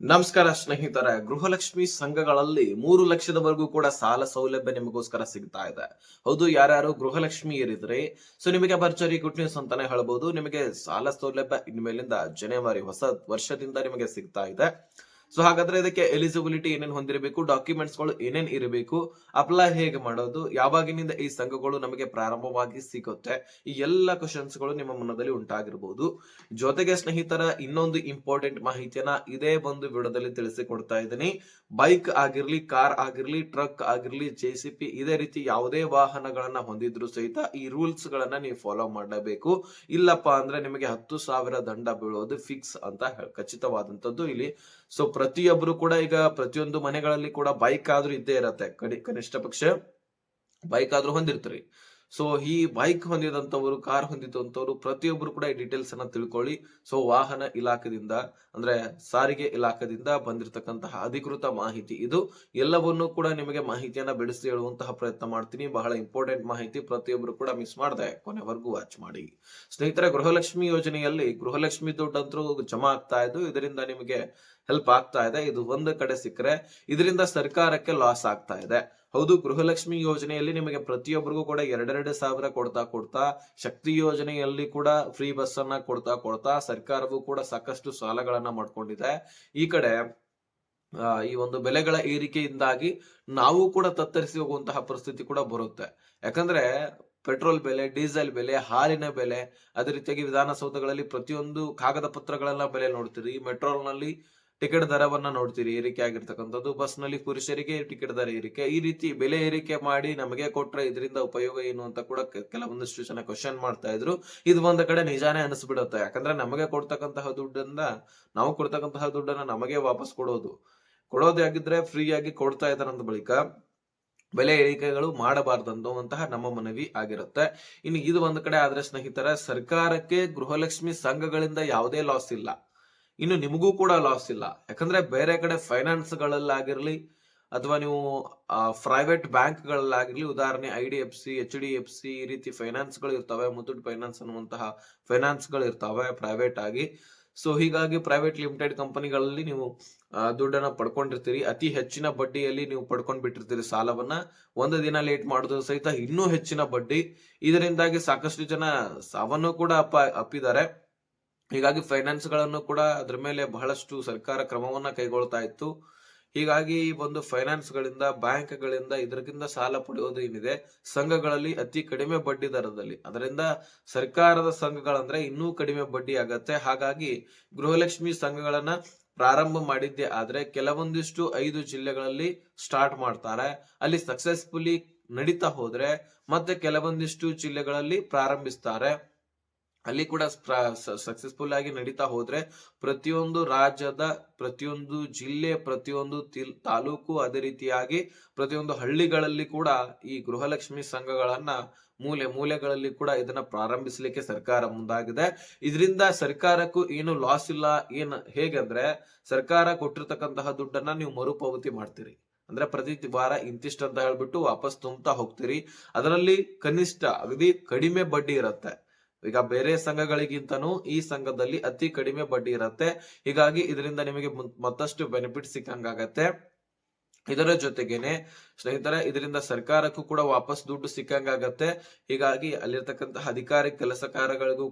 ನಮಸ್ಕಾರ ಸ್ನೇಹಿತರೆ, ಗೃಹಲಕ್ಷ್ಮಿ ಸಂಘಗಳಲ್ಲಿ ಮೂರು ಲಕ್ಷದವರೆಗೂ ಕೂಡ ಸಾಲ ಸೌಲಭ್ಯ ನಿಮಗೋಸ್ಕರ ಸಿಗ್ತಾ ಇದೆ. ಹೌದು, ಯಾರ್ಯಾರು ಗೃಹಲಕ್ಷ್ಮಿ ಏರಿದ್ರೆ ಸೊ ನಿಮಗೆ ಭರ್ಜರಿ ಗುಡ್ ನ್ಯೂಸ್ ಅಂತಾನೆ ಹೇಳ್ಬೋದು. ನಿಮಗೆ ಸಾಲ ಸೌಲಭ್ಯ ಇನ್ಮೇಲಿಂದ ಜನವರಿ ಹೊಸ ವರ್ಷದಿಂದ ನಿಮಗೆ ಸಿಗ್ತಾ ಇದೆ. ಸೊ ಹಾಗಾದ್ರೆ ಇದಕ್ಕೆ ಎಲಿಜಿಬಿಲಿಟಿ ಏನೇನು ಹೊಂದಿರಬೇಕು ಡಾಕ್ಯುಮೆಂಟ್ಸ್ಗಳು ಏನೇನ್ ಇರಬೇಕು ಅಪ್ಲೈ ಹೇಗೆ ಮಾಡೋದು, ಯಾವಾಗಿನಿಂದ ಈ ಸಂಘಗಳು ನಮಗೆ ಪ್ರಾರಂಭವಾಗಿ ಸಿಗುತ್ತೆ, ಈ ಎಲ್ಲ ಕ್ವಶನ್ಸ್ಗಳು ನಿಮ್ಮ ಮನದಲ್ಲಿ ಉಂಟಾಗಿರಬಹುದು ಜೊತೆಗೆ ಸ್ನೇಹಿತರ, ಇನ್ನೊಂದು ಇಂಪಾರ್ಟೆಂಟ್ ಮಾಹಿತಿಯನ್ನ ಇದೇ ಒಂದು ವಿಡಿಯೋದಲ್ಲಿ ತಿಳಿಸಿಕೊಡ್ತಾ ಇದ್ದೀನಿ. ಬೈಕ್ ಆಗಿರ್ಲಿ ಕಾರ್ ಆಗಿರ್ಲಿ ಟ್ರಕ್ ಆಗಿರ್ಲಿ ಜೆ ಇದೇ ರೀತಿ ಯಾವುದೇ ವಾಹನಗಳನ್ನ ಹೊಂದಿದ್ರು ಸಹಿತ ಈ ರೂಲ್ಸ್ ಗಳನ್ನ ನೀವು ಫಾಲೋ ಮಾಡಬೇಕು. ಇಲ್ಲಪ್ಪ ಅಂದ್ರೆ ನಿಮಗೆ ಹತ್ತು ಸಾವಿರ ದಂಡ ಬೀಳೋದು ಫಿಕ್ಸ್ ಅಂತ ಖಚಿತವಾದಂತದ್ದು ಇಲ್ಲಿ. ಸೊ ಪ್ರತಿಯೊಬ್ರು ಕೂಡ ಈಗ ಪ್ರತಿಯೊಂದು ಮನೆಗಳಲ್ಲಿ ಕೂಡ ಬೈಕ್ ಆದ್ರೂ ಇದ್ದೇ ಇರತ್ತೆ. ಕಡಿ ಕನಿಷ್ಠ ಪಕ್ಷ ಬೈಕ್ ಆದ್ರೂ ಹೊಂದಿರ್ತೀರಿ. ಸೊ ಈ ಬೈಕ್ ಹೊಂದಿದಂತವರು ಕಾರ್ ಹೊಂದಿದಂತವರು ಪ್ರತಿಯೊಬ್ರು ಕೂಡ ಈ ಡೀಟೇಲ್ಸ್ ಅನ್ನ ತಿಳ್ಕೊಳ್ಳಿ. ಸೊ ವಾಹನ ಇಲಾಖೆದಿಂದ, ಅಂದ್ರೆ ಸಾರಿಗೆ ಇಲಾಖೆದಿಂದ ಬಂದಿರತಕ್ಕಂತಹ ಅಧಿಕೃತ ಮಾಹಿತಿ ಇದು. ಎಲ್ಲವನ್ನೂ ಕೂಡ ನಿಮಗೆ ಮಾಹಿತಿಯನ್ನ ಬಿಡಿಸಿ ಹೇಳುವಂತಹ ಪ್ರಯತ್ನ ಮಾಡ್ತೀನಿ. ಬಹಳ ಇಂಪಾರ್ಟೆಂಟ್ ಮಾಹಿತಿ ಪ್ರತಿಯೊಬ್ರು ಕೂಡ ಮಿಸ್ ಮಾಡದೆ ಕೊನೆವರೆಗೂ ವಾಚ್ ಮಾಡಿ. ಸ್ನೇಹಿತರೆ, ಗೃಹಲಕ್ಷ್ಮಿ ಯೋಜನೆಯಲ್ಲಿ ಗೃಹಲಕ್ಷ್ಮಿ ದುಡ್ಡಂತರೂ ಜಮಾ ಆಗ್ತಾ ಇದ್ದು, ಇದರಿಂದ ನಿಮಗೆ ಹೆಲ್ಪ್ ಆಗ್ತಾ ಇದೆ. ಇದು ಒಂದು ಕಡೆ ಸಿಕ್ಕರೆ ಇದರಿಂದ ಸರ್ಕಾರಕ್ಕೆ ಲಾಸ್ ಆಗ್ತಾ ಇದೆ. ಹೌದು, ಗೃಹಲಕ್ಷ್ಮಿ ಯೋಜನೆಯಲ್ಲಿ ನಿಮಗೆ ಪ್ರತಿಯೊಬ್ಬರಿಗೂ ಕೂಡ ಎರಡೆರಡು ಸಾವಿರ ಕೊಡ್ತಾ ಕೊಡ್ತಾ, ಶಕ್ತಿ ಯೋಜನೆಯಲ್ಲಿ ಕೂಡ ಫ್ರೀ ಬಸ್ ಅನ್ನ ಕೊಡ್ತಾ ಕೊಡ್ತಾ ಸರ್ಕಾರವು ಕೂಡ ಸಾಕಷ್ಟು ಸಾಲಗಳನ್ನ ಮಾಡ್ಕೊಂಡಿದೆ. ಈ ಕಡೆ ಈ ಒಂದು ಬೆಲೆಗಳ ಏರಿಕೆಯಿಂದಾಗಿ ನಾವು ಕೂಡ ತತ್ತರಿಸಿ ಹೋಗುವಂತಹ ಪರಿಸ್ಥಿತಿ ಕೂಡ ಬರುತ್ತೆ. ಯಾಕಂದ್ರೆ ಪೆಟ್ರೋಲ್ ಬೆಲೆ, ಡೀಸೆಲ್ ಬೆಲೆ, ಹಾಲಿನ ಬೆಲೆ, ಅದೇ ರೀತಿಯಾಗಿ ವಿಧಾನಸೌಧಗಳಲ್ಲಿ ಪ್ರತಿಯೊಂದು ಕಾಗದ ಪತ್ರಗಳನ್ನ ಬೆಲೆ ನೋಡ್ತೀರಿ. ಮೆಟ್ರೋಲ್ನಲ್ಲಿ ಟಿಕೆಟ್ ದರವನ್ನ ನೋಡ್ತೀರಿ, ಏರಿಕೆ ಆಗಿರ್ತಕ್ಕಂಥದ್ದು ಬಸ್ನಲ್ಲಿ ಪುರುಷರಿಗೆ ಟಿಕೆಟ್ ದರ ಏರಿಕೆ. ಈ ರೀತಿ ಬೆಲೆ ಏರಿಕೆ ಮಾಡಿ ನಮಗೆ ಕೊಟ್ರೆ ಇದರಿಂದ ಉಪಯೋಗ ಏನು ಅಂತ ಕೂಡ ಕೆಲವೊಂದಿಷ್ಟು ಜನ ಕ್ವಶನ್ ಮಾಡ್ತಾ ಇದ್ರು. ಇದು ಒಂದ್ ಕಡೆ ನಿಜಾನೇ ಅನಿಸ್ಬಿಡುತ್ತೆ. ಯಾಕಂದ್ರೆ ನಮಗೆ ಕೊಡ್ತಕ್ಕಂತಹ ದುಡ್ಡನ್ನ, ನಾವು ಕೊಡ್ತಕ್ಕಂತಹ ದುಡ್ಡನ್ನ ನಮಗೆ ವಾಪಸ್ ಕೊಡೋದು. ಕೊಡೋದು ಆಗಿದ್ರೆ ಫ್ರೀ ಆಗಿ ಕೊಡ್ತಾ ಇದ್ದಾರಂತ ಬಳಿಕ ಬೆಲೆ ಏರಿಕೆಗಳು ಮಾಡಬಾರ್ದಂತಹ ನಮ್ಮ ಮನವಿ ಆಗಿರುತ್ತೆ. ಇನ್ನು ಇದು ಒಂದ್ ಕಡೆ ಆದ್ರೆ ಸ್ನೇಹಿತರ, ಸರ್ಕಾರಕ್ಕೆ ಗೃಹಲಕ್ಷ್ಮಿ ಸಂಘಗಳಿಂದ ಯಾವುದೇ ಲಾಸ್ ಇಲ್ಲ. ಇನ್ನು ನಿಮಗೂ ಕೂಡ ಲಾಸ್ ಇಲ್ಲ. ಯಾಕಂದ್ರೆ ಬೇರೆ ಕಡೆ ಫೈನಾನ್ಸ್ ಗಳಲ್ಲಾಗಿರ್ಲಿ ಅಥವಾ ನೀವು ಪ್ರೈವೇಟ್ ಬ್ಯಾಂಕ್ ಗಳಲ್ಲಾಗಿರ್ಲಿ, ಉದಾಹರಣೆ I D F C H D F C ಈ ರೀತಿ ಫೈನಾನ್ಸ್ಗಳು ಇರ್ತವೆ, ಮುತ್ತೂಟ್ ಫೈನಾನ್ಸ್ ಅನ್ನುವಂತಹ ಫೈನಾನ್ಸ್ಗಳು ಇರ್ತವೆ ಪ್ರೈವೇಟ್ ಆಗಿ. ಸೊ ಹೀಗಾಗಿ ಪ್ರೈವೇಟ್ ಲಿಮಿಟೆಡ್ ಕಂಪನಿಗಳಲ್ಲಿ ನೀವು ದುಡ್ಡನ್ನ ಪಡ್ಕೊಂಡಿರ್ತೀರಿ. ಅತಿ ಹೆಚ್ಚಿನ ಬಡ್ಡಿಯಲ್ಲಿ ನೀವು ಪಡ್ಕೊಂಡ್ ಬಿಟ್ಟಿರ್ತೀರಿ ಸಾಲವನ್ನ. ಒಂದು ದಿನ ಲೇಟ್ ಮಾಡೋದು ಸಹಿತ ಇನ್ನೂ ಹೆಚ್ಚಿನ ಬಡ್ಡಿ. ಇದರಿಂದಾಗಿ ಸಾಕಷ್ಟು ಜನ ಸಾವನ್ನು ಕೂಡ ಅಪ್ಪ, ಅಪ್ಪಿದ್ದಾರೆ. ಹೀಗಾಗಿ ಫೈನಾನ್ಸ್ಗಳನ್ನು ಕೂಡ ಅದರ ಮೇಲೆ ಬಹಳಷ್ಟು ಸರ್ಕಾರ ಕ್ರಮವನ್ನ ಕೈಗೊಳ್ತಾ ಇತ್ತು. ಹೀಗಾಗಿ ಈ ಒಂದು ಫೈನಾನ್ಸ್ ಗಳಿಂದ ಇದರಿಂದ ಸಾಲ ಪಡೆಯೋದು ಏನಿದೆ? ಸಂಘಗಳಲ್ಲಿ ಅತಿ ಕಡಿಮೆ ಬಡ್ಡಿ ದರದಲ್ಲಿ. ಅದರಿಂದ ಸರ್ಕಾರದ ಸಂಘಗಳಂದ್ರೆ ಇನ್ನೂ ಕಡಿಮೆ ಬಡ್ಡಿ ಆಗತ್ತೆ. ಹಾಗಾಗಿ ಗೃಹಲಕ್ಷ್ಮಿ ಸಂಘಗಳನ್ನ ಪ್ರಾರಂಭ ಮಾಡಿದ್ದೆ ಆದ್ರೆ ಕೆಲವೊಂದಿಷ್ಟು ಐದು ಜಿಲ್ಲೆಗಳಲ್ಲಿ ಸ್ಟಾರ್ಟ್ ಮಾಡ್ತಾರೆ. ಅಲ್ಲಿ ಸಕ್ಸಸ್ಫುಲಿ ನಡೀತಾ ಹೋದ್ರೆ ಮತ್ತೆ ಕೆಲವೊಂದಿಷ್ಟು ಜಿಲ್ಲೆಗಳಲ್ಲಿ ಪ್ರಾರಂಭಿಸ್ತಾರೆ. ಅಲ್ಲಿ ಕೂಡ ಸಕ್ಸಸ್ಫುಲ್ ಆಗಿ ನಡೀತಾ ಹೋದ್ರೆ ಪ್ರತಿಯೊಂದು ರಾಜ್ಯದ ಪ್ರತಿಯೊಂದು ಜಿಲ್ಲೆ, ಪ್ರತಿಯೊಂದು ತಿಲ್- ತಾಲೂಕು ಅದೇ ರೀತಿಯಾಗಿ ಪ್ರತಿಯೊಂದು ಹಳ್ಳಿಗಳಲ್ಲಿ ಕೂಡ ಈ ಗೃಹಲಕ್ಷ್ಮಿ ಸಂಘಗಳನ್ನ ಮೂಲೆ ಮೂಲೆಗಳಲ್ಲಿ ಕೂಡ ಇದನ್ನ ಪ್ರಾರಂಭಿಸಲಿಕ್ಕೆ ಸರ್ಕಾರ ಮುಂದಾಗಿದೆ. ಇದರಿಂದ ಸರ್ಕಾರಕ್ಕೂ ಏನು ಲಾಸ್ ಇಲ್ಲ, ಏನ್, ಹೇಗಂದ್ರೆ ಸರ್ಕಾರ ಕೊಟ್ಟಿರ್ತಕ್ಕಂತಹ ದುಡ್ಡನ್ನ ನೀವು ಮರುಪಾವತಿ ಮಾಡ್ತೀರಿ. ಅಂದ್ರೆ ಪ್ರತಿ ವಾರ ಇಂತಿಷ್ಟು ಅಂತ ಹೇಳ್ಬಿಟ್ಟು ವಾಪಸ್ ತುಂಬ್ತಾ ಹೋಗ್ತೀರಿ. ಅದರಲ್ಲಿ ಕನಿಷ್ಠ, ಅಗದಿ ಕಡಿಮೆ ಬಡ್ಡಿ ಇರತ್ತೆ. ಈಗ ಬೇರೆ ಸಂಘಗಳಿಗಿಂತನೂ ಈ ಸಂಘದಲ್ಲಿ ಅತಿ ಕಡಿಮೆ ಬಡ್ಡಿ ಇರುತ್ತೆ. ಹೀಗಾಗಿ ಇದರಿಂದ ನಿಮಗೆ ಮತ್ತಷ್ಟು ಬೆನಿಫಿಟ್ ಸಿಕ್ಕಂಗಾಗತ್ತೆ. ಇದರ ಜೊತೆಗೇನೆ ಸ್ನೇಹಿತರೆ, ಇದರಿಂದ ಸರ್ಕಾರಕ್ಕೂ ಕೂಡ ವಾಪಸ್ ದುಡ್ಡು ಸಿಕ್ಕಂಗಾಗತ್ತೆ. ಹೀಗಾಗಿ ಅಲ್ಲಿರ್ತಕ್ಕಂತಹ ಅಧಿಕಾರಿ ಕೆಲಸ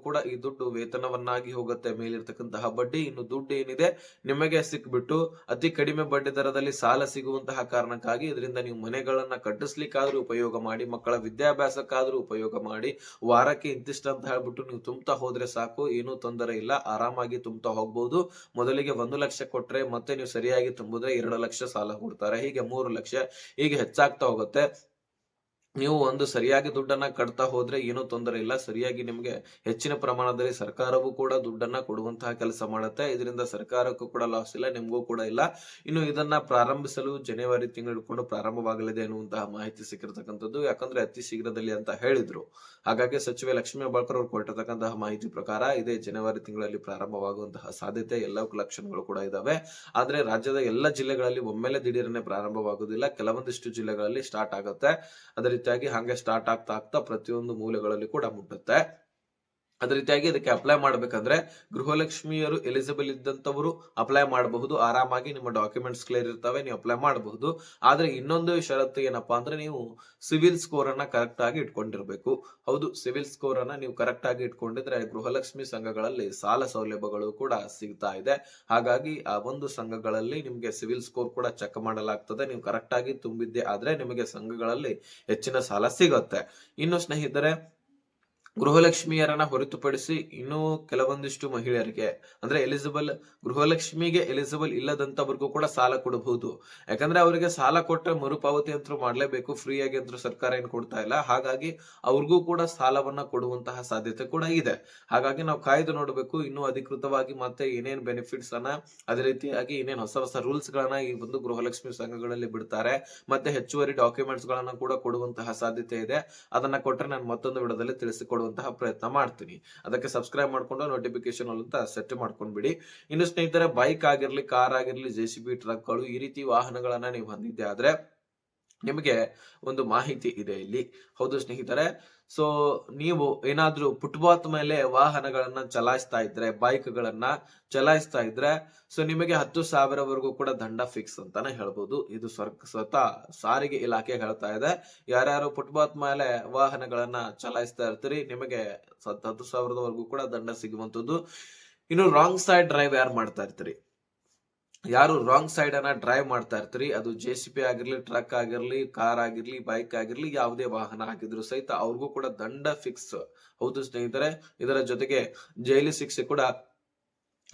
ಕೂಡ ಈ ದುಡ್ಡು ವೇತನವನ್ನಾಗಿ ಹೋಗುತ್ತೆ. ಮೇಲಿರ್ತಕ್ಕಂತಹ ಬಡ್ಡಿ, ಇನ್ನು ದುಡ್ಡು ಏನಿದೆ ನಿಮಗೆ ಸಿಕ್ಬಿಟ್ಟು ಅತಿ ಕಡಿಮೆ ಬಡ್ಡಿ ದರದಲ್ಲಿ ಸಾಲ ಸಿಗುವಂತಹ ಕಾರಣಕ್ಕಾಗಿ ಇದರಿಂದ ನೀವು ಮನೆಗಳನ್ನ ಕಟ್ಟಿಸ್ಲಿಕ್ಕಾದ್ರೂ ಉಪಯೋಗ ಮಾಡಿ, ಮಕ್ಕಳ ವಿದ್ಯಾಭ್ಯಾಸಕ್ಕಾದ್ರೂ ಉಪಯೋಗ ಮಾಡಿ, ವಾರಕ್ಕೆ ಇಂತಿಷ್ಟ ಅಂತ ಹೇಳ್ಬಿಟ್ಟು ನೀವು ತುಂಬ್ತಾ ಹೋದ್ರೆ ಸಾಕು. ಏನೂ ತೊಂದರೆ ಇಲ್ಲ. ಆರಾಮಾಗಿ ತುಂಬ್ತಾ ಹೋಗ್ಬಹುದು ಮೊದಲಿಗೆ ಒಂದು ಲಕ್ಷ ಕೊಟ್ರೆ ಮತ್ತೆ ನೀವು ಸರಿಯಾಗಿ ತುಂಬಿದ್ರೆ ಎರಡು ಲಕ್ಷ ಸಾಲ ಕೊಡ್ತಾರೆ. ಹೀಗೆ ಮೂರು ಲಕ್ಷ, ಹೀಗೆ ಹೆಚ್ಚಾಗ್ತಾ ಹೋಗುತ್ತೆ. ನೀವು ಒಂದು ಸರಿಯಾಗಿ ದುಡ್ಡನ್ನ ಕಟ್ತಾ ಹೋದ್ರೆ ಏನು ತೊಂದರೆ ಇಲ್ಲ. ಸರಿಯಾಗಿ ನಿಮ್ಗೆ ಹೆಚ್ಚಿನ ಪ್ರಮಾಣದಲ್ಲಿ ಸರ್ಕಾರವೂ ಕೂಡ ದುಡ್ಡನ್ನ ಕೊಡುವಂತಹ ಕೆಲಸ ಮಾಡುತ್ತೆ. ಇದರಿಂದ ಸರ್ಕಾರಕ್ಕೂ ಕೂಡ ಲಾಸ್ ಇಲ್ಲ, ನಿಮಗೂ ಕೂಡ ಇಲ್ಲ. ಇನ್ನು ಇದನ್ನ ಪ್ರಾರಂಭಿಸಲು ಜನವರಿ ತಿಂಗಳು ಇಟ್ಕೊಂಡು ಪ್ರಾರಂಭವಾಗಲಿದೆ ಅನ್ನುವಂತಹ ಮಾಹಿತಿ ಸಿಕ್ಕಿರ್ತಕ್ಕಂಥದ್ದು. ಯಾಕಂದ್ರೆ ಅತಿ ಶೀಘ್ರದಲ್ಲಿ ಅಂತ ಹೇಳಿದ್ರು. ಹಾಗಾಗಿ ಸಚಿವೆ ಲಕ್ಷ್ಮೀ ಬಾಳ್ಕರ್ ಅವರು ಕೊಟ್ಟಿರ್ತಕ್ಕಂತಹ ಮಾಹಿತಿ ಪ್ರಕಾರ ಇದೇ ಜನವರಿ ತಿಂಗಳಲ್ಲಿ ಪ್ರಾರಂಭವಾಗುವಂತಹ ಸಾಧ್ಯತೆ, ಎಲ್ಲ ಲಕ್ಷಣಗಳು ಕೂಡ ಇದಾವೆ. ಆದ್ರೆ ರಾಜ್ಯದ ಎಲ್ಲ ಜಿಲ್ಲೆಗಳಲ್ಲಿ ಒಮ್ಮೆಲೆ ದಿಢೀರನೆ ಪ್ರಾರಂಭವಾಗುವುದಿಲ್ಲ. ಕೆಲವೊಂದಿಷ್ಟು ಜಿಲ್ಲೆಗಳಲ್ಲಿ ಸ್ಟಾರ್ಟ್ ಆಗುತ್ತೆ. ಅದೇ ರೀತಿಯಾಗಿ ಹಂಗೆ ಸ್ಟಾರ್ಟ್ ಆಗ್ತಾ ಆಗ್ತಾ ಪ್ರತಿಯೊಂದು ಮೂಲೆಗಳಲ್ಲಿ ಕೂಡ ಮುಟ್ಟುತ್ತೆ. ಅದೇ ರೀತಿಯಾಗಿ ಇದಕ್ಕೆ ಅಪ್ಲೈ ಮಾಡಬೇಕಂದ್ರೆ ಗೃಹಲಕ್ಷ್ಮಿಯರು ಎಲಿಜಿಬಲ್ ಇದ್ದಂತವರು ಅಪ್ಲೈ ಮಾಡಬಹುದು. ಆರಾಮಾಗಿ ನಿಮ್ಮ ಡಾಕ್ಯುಮೆಂಟ್ಸ್ ಕ್ಲಿಯರ್ ಇರ್ತವೆ, ನೀವು ಅಪ್ಲೈ ಮಾಡಬಹುದು. ಆದ್ರೆ ಇನ್ನೊಂದು ಷರತ್ತು ಏನಪ್ಪಾ ಅಂದ್ರೆ ನೀವು ಸಿವಿಲ್ ಸ್ಕೋರ್ ಅನ್ನ ಕರೆಕ್ಟ್ ಆಗಿ ಇಟ್ಕೊಂಡಿರ್ಬೇಕು. ಹೌದು ಸಿವಿಲ್ ಸ್ಕೋರ್ ಅನ್ನ ನೀವು ಕರೆಕ್ಟ್ ಆಗಿ ಇಟ್ಕೊಂಡಿದ್ರೆ ಗೃಹಲಕ್ಷ್ಮಿ ಸಂಘಗಳಲ್ಲಿ ಸಾಲ ಸೌಲಭ್ಯಗಳು ಕೂಡ ಸಿಗ್ತಾ ಇದೆ. ಹಾಗಾಗಿ ಆ ಒಂದು ಸಂಘಗಳಲ್ಲಿ ನಿಮಗೆ ಸಿವಿಲ್ ಸ್ಕೋರ್ ಕೂಡ ಚೆಕ್ ಮಾಡಲಾಗ್ತದೆ. ನೀವು ಕರೆಕ್ಟ್ ಆಗಿ ತುಂಬಿದ್ದೆ ಆದ್ರೆ ನಿಮಗೆ ಸಂಘಗಳಲ್ಲಿ ಹೆಚ್ಚಿನ ಸಾಲ ಸಿಗುತ್ತೆ. ಇನ್ನು ಸ್ನೇಹಿತರೆ ಗೃಹಲಕ್ಷ್ಮಿಯರನ್ನ ಹೊರತುಪಡಿಸಿ ಇನ್ನೂ ಕೆಲವೊಂದಿಷ್ಟು ಮಹಿಳೆಯರಿಗೆ, ಅಂದ್ರೆ ಎಲಿಜಿಬಲ್, ಗೃಹಲಕ್ಷ್ಮಿಗೆ ಎಲಿಜಿಬಲ್ ಇಲ್ಲದಂತವರಿಗೂ ಕೂಡ ಸಾಲ ಕೊಡಬಹುದು. ಯಾಕಂದ್ರೆ ಅವರಿಗೆ ಸಾಲ ಕೊಟ್ಟರೆ ಮರುಪಾವತಿ ಅಂತೂ ಮಾಡಲೇಬೇಕು, ಫ್ರೀಯಾಗಿ ಆಗಿ ಅಂತೂ ಸರ್ಕಾರ ಏನು ಕೊಡ್ತಾ ಇಲ್ಲ. ಹಾಗಾಗಿ ಅವ್ರಿಗೂ ಕೂಡ ಸಾಲವನ್ನ ಕೊಡುವಂತಹ ಸಾಧ್ಯತೆ ಕೂಡ ಇದೆ. ಹಾಗಾಗಿ ನಾವು ಕಾಯ್ದು ನೋಡಬೇಕು, ಇನ್ನೂ ಅಧಿಕೃತವಾಗಿ ಮತ್ತೆ ಏನೇನ್ ಬೆನಿಫಿಟ್ಸ್ ಅನ್ನ, ಅದೇ ರೀತಿಯಾಗಿ ಏನೇನ್ ಹೊಸ ಹೊಸ ರೂಲ್ಸ್ ಗಳನ್ನ ಈ ಒಂದು ಗೃಹಲಕ್ಷ್ಮಿ ಸಂಘಗಳಲ್ಲಿ ಬಿಡ್ತಾರೆ, ಮತ್ತೆ ಹೆಚ್ಚುವರಿ ಡಾಕ್ಯುಮೆಂಟ್ಸ್ ಗಳನ್ನ ಕೂಡ ಕೊಡುವಂತಹ ಸಾಧ್ಯತೆ ಇದೆ. ಅದನ್ನ ಕೊಟ್ಟರೆ ನಾನು ಮತ್ತೊಂದು ವಿಡಿಯೋದಲ್ಲಿ ತಿಳಿಸಿಕೊಡುವಂತಹ ಪ್ರಯತ್ನ ಮಾಡ್ತೀನಿ. ಅದಕ್ಕೆ ಸಬ್ಸ್ಕ್ರೈಬ್ ಮಾಡ್ಕೊಂಡು ನೋಟಿಫಿಕೇಶನ್ ಅಂತ ಸೆಟ್ ಮಾಡ್ಕೊಂಡ್ಬಿಡಿ. ಇನ್ನು ಸ್ನೇಹಿತರೆ ಬೈಕ್ ಆಗಿರ್ಲಿ ಕಾರ್ ಆಗಿರ್ಲಿ ಜೆ ಸಿ ಬಿ ಟ್ರಕ್ಗಳು ಈ ರೀತಿ ವಾಹನಗಳನ್ನ ನೀವು ಹೊಂದಿದ್ದೆ ಆದ್ರೆ ನಿಮಗೆ ಒಂದು ಮಾಹಿತಿ ಇದೆ ಇಲ್ಲಿ. ಹೌದು ಸ್ನೇಹಿತರೆ ಸೊ ನೀವು ಏನಾದ್ರೂ ಫುಟ್ಪಾತ್ ಮೇಲೆ ವಾಹನಗಳನ್ನ ಚಲಾಯಿಸ್ತಾ ಇದ್ರೆ ಬೈಕ್ ಗಳನ್ನ ಚಲಾಯಿಸ್ತಾ ಇದ್ರೆ ಸೊ ನಿಮಗೆ ಹತ್ತು ಸಾವಿರವರೆಗೂ ಕೂಡ ದಂಡ ಫಿಕ್ಸ್ ಅಂತಾನೆ ಹೇಳ್ಬೋದು. ಇದು ಸ್ವತಃ ಸಾರಿಗೆ ಇಲಾಖೆ ಹೇಳ್ತಾ ಇದೆ. ಯಾರ್ಯಾರು ಫುಟ್ಪಾತ್ ಮೇಲೆ ವಾಹನಗಳನ್ನ ಚಲಾಯಿಸ್ತಾ ಇರ್ತೀರಿ, ನಿಮಗೆ ಹತ್ತು ಸಾವಿರದವರೆಗೂ ಕೂಡ ದಂಡ ಸಿಗುವಂತದ್ದು ಇನ್ನು ರಾಂಗ್ ಸೈಡ್ ಡ್ರೈವ್ ಯಾರು ಮಾಡ್ತಾ ಇರ್ತೀರಿ? ಯಾರು ರಾಂಗ್ ಸೈಡ್ ಅನ್ನ ಡ್ರೈವ್ ಮಾಡ್ತಾ ಇರ್ತೀರಿ? ಅದು ಜೆ ಸಿ ಪಿ ಆಗಿರ್ಲಿ ಟ್ರಕ್ ಆಗಿರ್ಲಿ ಕಾರ್ ಆಗಿರ್ಲಿ ಬೈಕ್ ಆಗಿರ್ಲಿ, ಯಾವುದೇ ವಾಹನ ಆಗಿದ್ರು ಸಹಿತ ಅವ್ರಿಗೂ ಕೂಡ ದಂಡ ಫಿಕ್ಸ್ ಹೌದು ಸ್ನೇಹಿತರೆ, ಇದರ ಜೊತೆಗೆ ಜೈಲು ಶಿಕ್ಷೆ ಕೂಡ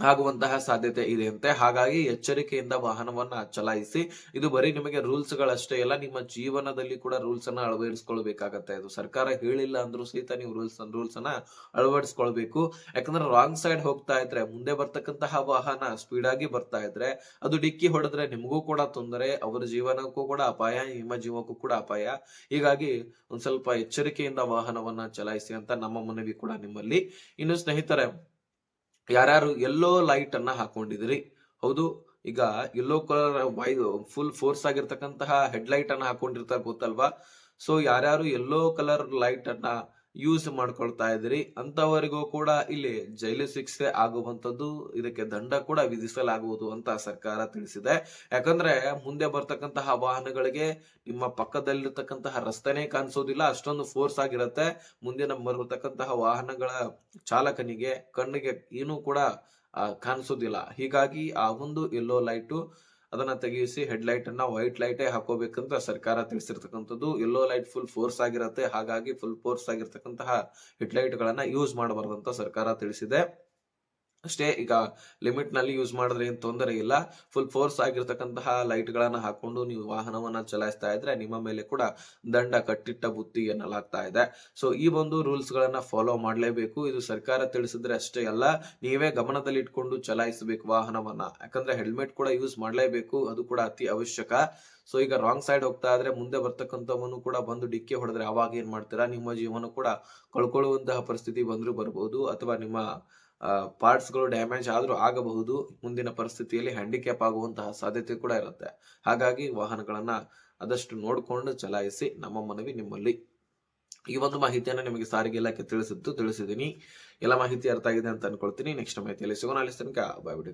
ಆಗುವಂತಹ ಸಾಧ್ಯತೆ ಇದೆಯಂತೆ ಹಾಗಾಗಿ ಎಚ್ಚರಿಕೆಯಿಂದ ವಾಹನವನ್ನ ಚಲಾಯಿಸಿ, ಇದು ಬರೀ ನಿಮಗೆ ರೂಲ್ಸ್ ಗಳಷ್ಟೇ ಅಲ್ಲ, ನಿಮ್ಮ ಜೀವನದಲ್ಲಿ ಕೂಡ ರೂಲ್ಸ್ ಅನ್ನ ಅಳವಡಿಸ್ಕೊಳ್ಬೇಕಾಗತ್ತೆ. ಇದು ಸರ್ಕಾರ ಹೇಳಿಲ್ಲ ಅಂದ್ರೂ ಸಹಿತ ನೀವು ರೂಲ್ಸ್ ರೂಲ್ಸ್ ಅನ್ನ ಅಳವಡಿಸ್ಕೊಳ್ಬೇಕು. ಯಾಕಂದ್ರೆ ರಾಂಗ್ ಸೈಡ್ ಹೋಗ್ತಾ ಇದ್ರೆ, ಮುಂದೆ ಬರ್ತಕ್ಕಂತಹ ವಾಹನ ಸ್ಪೀಡ್ ಆಗಿ ಬರ್ತಾ ಇದ್ರೆ, ಅದು ಡಿಕ್ಕಿ ಹೊಡೆದ್ರೆ ನಿಮಗೂ ಕೂಡ ತೊಂದರೆ, ಅವರ ಜೀವನಕ್ಕೂ ಕೂಡ ಅಪಾಯ, ನಿಮ್ಮ ಜೀವಕ್ಕೂ ಕೂಡ ಅಪಾಯ. ಹೀಗಾಗಿ ಒಂದ್ ಸ್ವಲ್ಪ ಎಚ್ಚರಿಕೆಯಿಂದ ವಾಹನವನ್ನ ಚಲಾಯಿಸಿ ಅಂತ ನಮ್ಮ ಮನವಿ ಕೂಡ ನಿಮ್ಮಲ್ಲಿ. ಇನ್ನು ಸ್ನೇಹಿತರೆ ಯಾರ್ಯಾರು ಎಲ್ಲೋ ಲೈಟ್ ಅನ್ನ ಹಾಕೊಂಡಿದ್ರಿ ಹೌದು, ಈಗ ಎಲ್ಲೋ ಕಲರ್ ವೈ ಫುಲ್ ಫೋರ್ಸ್ ಆಗಿರ್ತಕ್ಕಂತಹ ಹೆಡ್ ಲೈಟ್ ಅನ್ನ ಹಾಕೊಂಡಿರ್ತಾರೆ ಗೊತ್ತಲ್ವಾ? ಸೊ ಯಾರ್ಯಾರು ಎಲ್ಲೋ ಕಲರ್ ಲೈಟ್ ಅನ್ನ ಯೂಸ್ ಮಾಡ್ಕೊಳ್ತಾ ಇದ್ರಿ ಅಂತವರಿಗೂ ಕೂಡ ಇಲ್ಲಿ ಜೈಲು ಶಿಕ್ಷೆ ಆಗುವಂತದ್ದು ಇದಕ್ಕೆ ದಂಡ ಕೂಡ ವಿಧಿಸಲಾಗುವುದು ಅಂತ ಸರ್ಕಾರ ತಿಳಿಸಿದೆ. ಯಾಕಂದ್ರೆ ಮುಂದೆ ಬರ್ತಕ್ಕಂತಹ ವಾಹನಗಳಿಗೆ ನಿಮ್ಮ ಪಕ್ಕದಲ್ಲಿರ್ತಕ್ಕಂತಹ ರಸ್ತೆನೇ ಕಾಣಿಸೋದಿಲ್ಲ, ಅಷ್ಟೊಂದು ಫೋರ್ಸ್ ಆಗಿರುತ್ತೆ. ಮುಂದೆ ನಮ್ಮ ಬರ್ತಕ್ಕಂತಹ ವಾಹನಗಳ ಚಾಲಕನಿಗೆ ಕಣ್ಣಿಗೆ ಏನೂ ಕೂಡ ಕಾಣಿಸೋದಿಲ್ಲ. ಹೀಗಾಗಿ ಆ ಒಂದು ಎಲ್ಲೋ ಲೈಟು ಅದನ್ನ ತೆಗೆಯಿಸಿ ಹೆಡ್ ಲೈಟ್ ಅನ್ನ ವೈಟ್ ಲೈಟೇ ಹಾಕೋಬೇಕಂತ ಸರ್ಕಾರ ತಿಳಿಸಿರ್ತಕ್ಕಂಥದ್ದು. ಯೆಲ್ಲೋ ಲೈಟ್ ಫುಲ್ ಫೋರ್ಸ್ ಆಗಿರುತ್ತೆ. ಹಾಗಾಗಿ ಫುಲ್ ಫೋರ್ಸ್ ಆಗಿರ್ತಕ್ಕಂತಹ ಹೆಡ್ ಲೈಟ್ ಗಳನ್ನ ಯೂಸ್ ಅಂತ ಸರ್ಕಾರ ತಿಳಿಸಿದೆ. ಅಷ್ಟೇ, ಈಗ ಲಿಮಿಟ್ನಲ್ಲಿ ಯೂಸ್ ಮಾಡಿದ್ರೆ ಏನು ತೊಂದರೆ ಇಲ್ಲ. ಫುಲ್ ಫೋರ್ಸ್ ಆಗಿರ್ತಕ್ಕಂತಹ ಲೈಟ್ ಗಳನ್ನ ಹಾಕೊಂಡು ನೀವು ವಾಹನವನ್ನ ಚಲಾಯಿಸ್ತಾ ಇದ್ರೆ ನಿಮ್ಮ ಮೇಲೆ ಕೂಡ ದಂಡ ಕಟ್ಟಿಟ್ಟ ಬುತ್ತಿ ಎನ್ನಲಾಗ್ತಾ ಇದೆ. ಸೊ ಈ ಒಂದು ರೂಲ್ಸ್ ಗಳನ್ನ ಫಾಲೋ ಮಾಡಲೇಬೇಕು. ಇದು ಸರ್ಕಾರ ತಿಳಿಸಿದ್ರೆ ಅಷ್ಟೇ ಅಲ್ಲ, ನೀವೇ ಗಮನದಲ್ಲಿ ಇಟ್ಕೊಂಡು ಚಲಾಯಿಸಬೇಕು ವಾಹನವನ್ನ. ಯಾಕಂದ್ರೆ ಹೆಲ್ಮೆಟ್ ಕೂಡ ಯೂಸ್ ಮಾಡಲೇಬೇಕು, ಅದು ಕೂಡ ಅತಿ ಅವಶ್ಯಕ. ಸೊ ಈಗ ರಾಂಗ್ ಸೈಡ್ ಹೋಗ್ತಾ ಇದ್ರೆ ಮುಂದೆ ಬರ್ತಕ್ಕಂಥವನು ಕೂಡ ಬಂದು ಡಿಕ್ಕಿ ಹೊಡೆದ್ರೆ ಅವಾಗ ಏನ್ ಮಾಡ್ತೀರಾ? ನಿಮ್ಮ ಜೀವನ ಕೂಡ ಕಳ್ಕೊಳ್ಳುವಂತಹ ಪರಿಸ್ಥಿತಿ ಬಂದ್ರು ಬರಬಹುದು ಅಥವಾ ನಿಮ್ಮ ಪಾರ್ಟ್ಸ್ಗಳು ಡ್ಯಾಮೇಜ್ ಆದರೂ ಆಗಬಹುದು, ಮುಂದಿನ ಪರಿಸ್ಥಿತಿಯಲ್ಲಿ ಹ್ಯಾಂಡಿಕ್ಯಾಪ್ ಆಗುವಂತಹ ಸಾಧ್ಯತೆ ಕೂಡ ಇರುತ್ತೆ. ಹಾಗಾಗಿ ವಾಹನಗಳನ್ನ ಆದಷ್ಟು ನೋಡಿಕೊಂಡು ಚಲಾಯಿಸಿ, ನಮ್ಮ ಮನವಿ ನಿಮ್ಮಲ್ಲಿ. ಈ ಒಂದು ಮಾಹಿತಿಯನ್ನು ನಿಮಗೆ ಸಾರಿಗೆ ಇಲಾಖೆ ತಿಳಿಸಿದ್ದು ತಿಳಿಸಿದ್ದೀನಿ. ಎಲ್ಲ ಮಾಹಿತಿ ಅರ್ಥ ಆಗಿದೆ ಅಂತ ಅನ್ಕೊಳ್ತೀನಿ. ನೆಕ್ಸ್ಟ್ ಮಾಹಿತಿಯಲ್ಲಿ ಸಿಗೋಣ. ಅಲ್ಲಿ ತನಕ ಬಾಯ್ ಬಿಡಿ